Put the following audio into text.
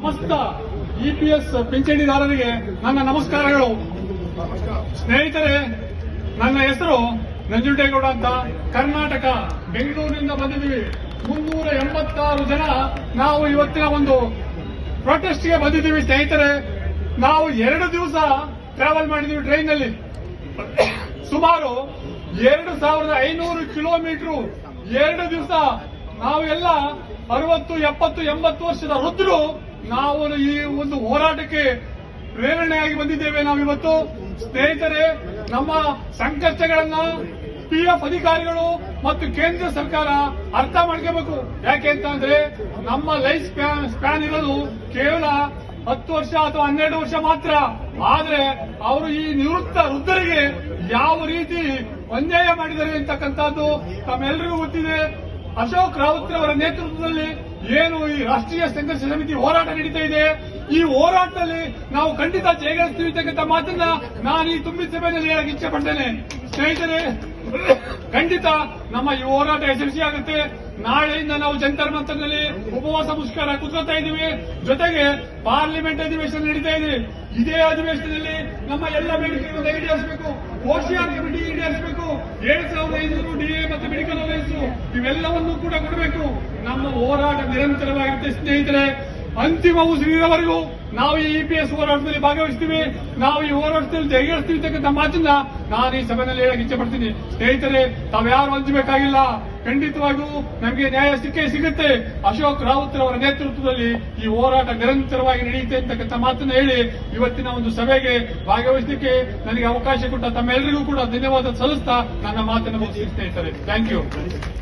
ಸಮಸ್ತ ಇಪಿಎಸ್ ಪಿಂಚಣಿದಾರರಿಗೆ ನನ್ನ ನಮಸ್ಕಾರಗಳು. ಸ್ನೇಹಿತರೆ, ನನ್ನ ಹೆಸರು ನಂಜುಂಡೇಗೌಡ ಅಂತ. ಕರ್ನಾಟಕ, ಬೆಂಗಳೂರಿನಿಂದ ಬಂದಿದ್ದೀವಿ. ಮುನ್ನೂರ ಎಂಬತ್ತಾರು ಜನ ನಾವು ಇವತ್ತಿನ ಒಂದು ಪ್ರೊಟೆಸ್ಟ್ಗೆ ಬಂದಿದ್ದೀವಿ. ಸ್ನೇಹಿತರೆ, ನಾವು ಎರಡು ದಿವಸ ಟ್ರಾವೆಲ್ ಮಾಡಿದ್ದೀವಿ ಟ್ರೈನ್ನಲ್ಲಿ ಸುಮಾರು ಎರಡು ಸಾವಿರದ ಐನೂರು ಕಿಲೋಮೀಟರ್ ಎರಡು ದಿವಸ ನಾವೆಲ್ಲ ಅರವತ್ತು, ಎಪ್ಪತ್ತು, ಎಂಬತ್ತು ವರ್ಷದ ವೃದ್ಧರು ನಾವು ಈ ಒಂದು ಹೋರಾಟಕ್ಕೆ ಪ್ರೇರಣೆಯಾಗಿ ಬಂದಿದ್ದೇವೆ ನಾವು ಇವತ್ತು ಸ್ನೇಹಿತರೆ, ನಮ್ಮ ಸಂಕಷ್ಟಗಳನ್ನ ಪಿಎಫ್ ಅಧಿಕಾರಿಗಳು ಮತ್ತು ಕೇಂದ್ರ ಸರ್ಕಾರ ಅರ್ಥ ಮಾಡ್ಕೋಬೇಕು. ಯಾಕೆ ಅಂತ ಅಂದ್ರೆ ನಮ್ಮ ಲೈಫ್ ಸ್ಪ್ಯಾನ್ ಸ್ಪ್ಯಾನ್ ಇರೋದು ಕೇವಲ ಹತ್ತು ವರ್ಷ ಅಥವಾ ಹನ್ನೆರಡು ವರ್ಷ ಮಾತ್ರ. ಆದ್ರೆ ಅವರು ಈ ನಿವೃತ್ತ ವೃದ್ಧರಿಗೆ ಯಾವ ರೀತಿ ಅನ್ಯಾಯ ಮಾಡಿದ್ದಾರೆ ಅಂತಕ್ಕಂಥದ್ದು ತಮ್ಮೆಲ್ಲರಿಗೂ ಗೊತ್ತಿದೆ. ಅಶೋಕ್ ರಾವತ್ ಅವರ ನೇತೃತ್ವದಲ್ಲಿ ಏನು ಈ ರಾಷ್ಟ್ರೀಯ ಸಂಘರ್ಷ ಸಮಿತಿ ಹೋರಾಟ ನಡೀತಾ ಇದೆ? ಈ ಹೋರಾಟದಲ್ಲಿ ನಾವು ಖಂಡಿತ ಜಯಗಳಿಸ್ತೀವಿ ಅಂತಕ್ಕಂಥ ಮಾತನ್ನ ನಾನು ಈ ತುಂಬಿದ ಸಭೆಯಲ್ಲಿ ಹೇಳಕ್ಕೆ ಇಚ್ಛೆ ಪಡ್ತೇನೆ. ಸ್ನೇಹಿತರೆ, ಖಂಡಿತ ನಮ್ಮ ಈ ಹೋರಾಟ ಯಶಸ್ವಿಯಾಗುತ್ತೆ ನಾಳೆಯಿಂದ ನಾವು ಜಂತರ್ ಮಂತ್ರದಲ್ಲಿ ಉಪವಾಸ ಮುಷ್ಕರ ಕುತ್ಕೋತಾ ಇದ್ದೀವಿ. ಜೊತೆಗೆ ಪಾರ್ಲಿಮೆಂಟ್ ಅಧಿವೇಶನ ನಡೀತಾ ಇದೆ. ಇದೇ ಅಧಿವೇಶನದಲ್ಲಿ ನಮ್ಮ ಎಲ್ಲ ಬೇಡಿಕೆಗಳನ್ನು ಈಡೇರಿಸಬೇಕು. ಓಸಿಆರ್ ಕಮಿಟಿ ಈಡೇರಿಸಬೇಕು. ಏಳು ಸಾವಿರದ ಐನೂರು ಡಿಎ ಮತ್ತು ಮೆಡಿಕಲ್ ಇವೆಲ್ಲವನ್ನೂ ಕೂಡ ಕೊಡಬೇಕು. ನಮ್ಮ ಹೋರಾಟ ನಿರಂತರವಾಗಿರುತ್ತೆ ಸ್ನೇಹಿತರೆ. ಅಂತಿಮ ಉಸಿರಿನವರೆಗೂ ನಾವು ಈ ಇಪಿಎಸ್ ಹೋರಾಟದಲ್ಲಿ ಭಾಗವಹಿಸ್ತೀವಿ. ನಾವು ಈ ಹೋರಾಟದಲ್ಲಿ ಜಯಗಳಿಸ್ತೀವಿ ಅಂತಕ್ಕಂಥ ಮಾತನ್ನ ನಾನು ಈ ಸಭೆಯಲ್ಲಿ ಹೇಳಕ್ ಇಚ್ಛೆ ಪಡ್ತೀನಿ ಸ್ನೇಹಿತರೆ, ತಾವ್ಯಾರು ಹಂಚಬೇಕಾಗಿಲ್ಲ ಖಂಡಿತವಾಗಿಯೂ ನಮಗೆ ನ್ಯಾಯ ಸಿಕ್ಕೇ ಸಿಗುತ್ತೆ. ಅಶೋಕ್ ರಾವತ್ ಅವರ ನೇತೃತ್ವದಲ್ಲಿ ಈ ಹೋರಾಟ ನಿರಂತರವಾಗಿ ನಡೆಯುತ್ತೆ ಅಂತಕ್ಕಂಥ ಮಾತನ್ನ ಹೇಳಿ ಇವತ್ತಿನ ಒಂದು ಸಭೆಗೆ ಭಾಗವಹಿಸಲಿಕ್ಕೆ ನನಗೆ ಅವಕಾಶ ಕೊಟ್ಟ ತಮ್ಮೆಲ್ಲರಿಗೂ ಕೂಡ ಧನ್ಯವಾದ ಸಲ್ಲಿಸ್ತಾ ನನ್ನ ಮಾತನ್ನು ಮುಗಿಸಿ ಸ್ನೇಹಿತರೆ. Thank you